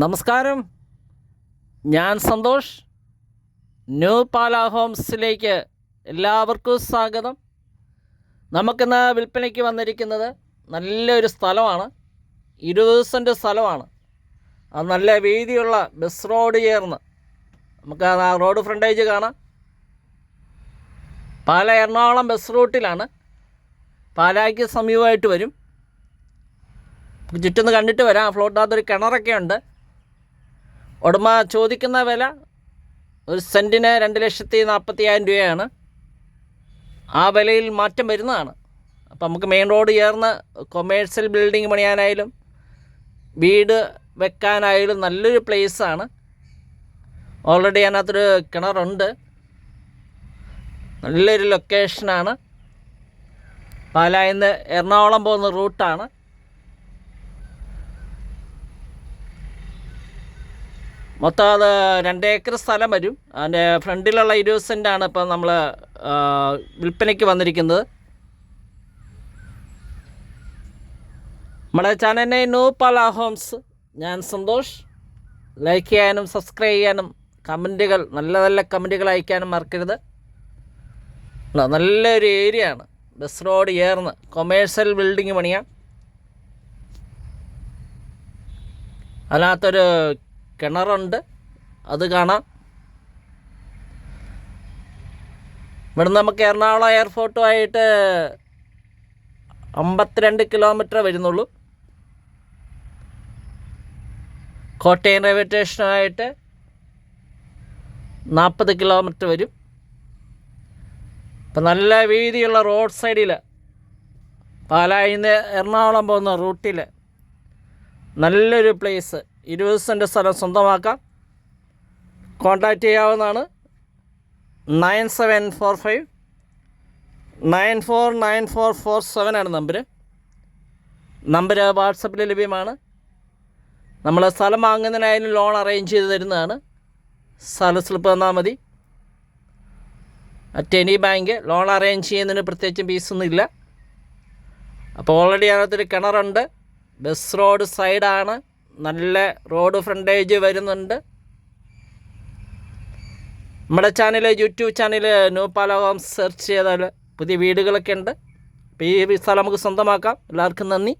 നമസ്കാരം. ഞാൻ സന്തോഷ്. ന്യൂ പാല ഹോംസിലേക്ക് എല്ലാവർക്കും സ്വാഗതം. നമുക്കിന്ന് വിൽപ്പനയ്ക്ക് വന്നിരിക്കുന്നത് നല്ലൊരു സ്ഥലമാണ്. ഇരുപത് സെന്റ് സ്ഥലമാണ്. അത് നല്ല വീതിയുള്ള ബസ് റോഡ് ചേർന്ന് നമുക്ക് ആ റോഡ് ഫ്രണ്ടേജ് കാണാം. പാല എറണാകുളം ബസ് റൂട്ടിലാണ്. പാലായ്ക്ക് സമീപമായിട്ട് വരും. ചുറ്റൊന്ന് കണ്ടിട്ട് വരാം. ഫ്ലോട്ടിനകത്തൊരു കിണറൊക്കെ ഉണ്ട്. ഉടമ ചോദിക്കുന്ന വില ഒരു സെന്റിന് രണ്ട് ലക്ഷത്തി നാൽപ്പത്തിയായിരം രൂപയാണ്. ആ വിലയിൽ മാറ്റം വരുന്നതാണ്. അപ്പം നമുക്ക് മെയിൻ റോഡ് ചേർന്ന് കൊമേഴ്സ്യൽ ബിൽഡിംഗ് പണിയാനായാലും വീട് വെക്കാനായാലും നല്ലൊരു പ്ലേസാണ്. ഓൾറെഡി അതിനകത്തൊരു കിണറുണ്ട്. നല്ലൊരു ലൊക്കേഷനാണ് പാലായിൽ നിന്ന് എറണാകുളം പോകുന്ന റൂട്ടാണ്. മൊത്തം അത് രണ്ട് ഏക്കർ സ്ഥലം വരും. അതിന്റെ ഫ്രണ്ടിലുള്ള ഇരുപത് സെന്റാണ് ഇപ്പം നമ്മൾ വിൽപ്പനയ്ക്ക് വന്നിരിക്കുന്നത്. നമ്മുടെ ചാനലിനെ ന്യൂ പല ഹോംസ്. ഞാൻ സന്തോഷ്. ലൈക്ക് ചെയ്യാനും സബ്സ്ക്രൈബ് ചെയ്യാനും കമന്റുകൾ നല്ല നല്ല കമന്റുകൾ അയക്കാനും മറക്കരുത്. നല്ലൊരു ഏരിയ ആണ്. ബസ് റോഡ് ചേർന്ന് കൊമേഴ്സ്യൽ ബിൽഡിങ് പണിയാം. അതിനകത്തൊരു കിണറുണ്ട്. അത് കാണാം. ഇവിടുന്ന് നമുക്ക് എറണാകുളം എയർപോർട്ടുമായിട്ട് അമ്പത്തിരണ്ട് കിലോമീറ്റർ വരുന്നുള്ളൂ. കോട്ടയം റെയിൽവേ സ്റ്റേഷനുമായിട്ട് നാൽപ്പത് കിലോമീറ്റർ വരും. ഇപ്പം നല്ല വീതിയുള്ള റോഡ് സൈഡിൽ പാലായിൽ നിന്ന് എറണാകുളം പോകുന്ന റൂട്ടിൽ നല്ലൊരു പ്ലേസ് ഇരുപത് സെന്റ് സ്ഥലം സ്വന്തമാക്കാം. കോൺടാക്റ്റ് ചെയ്യാവുന്നതാണ് nine seven four five. Nine four nine four four seven ആണ് നമ്പർ നമ്പർ വാട്സപ്പിൽ ലഭ്യമാണ്. നമ്മൾ സ്ഥലം വാങ്ങുന്നതിനായാലും ലോൺ അറേഞ്ച് ചെയ്ത് തരുന്നതാണ്. സ്ഥല സ്ലിപ്പ് തന്നാൽ മതി. At any bank loan arrange ചെയ്യുന്നതിന് പ്രത്യേകിച്ചും ഫീസൊന്നും ഇല്ല. അപ്പോൾ ഓൾറെഡി അതിനകത്തൊരു കിണറുണ്ട്. ബസ് റോഡ് സൈഡാണ്. നല്ല റോഡ് ഫ്രണ്ടേജ് വരുന്നുണ്ട്. നമ്മുടെ channel YouTube channel new Pala search ചെയ്താൽ പുതിയ വീടുകളൊക്കെ ഉണ്ട്. അപ്പോൾ ഈ സ്ഥലം നമുക്ക് സ്വന്തമാക്കാം. എല്ലാവർക്കും നന്ദി.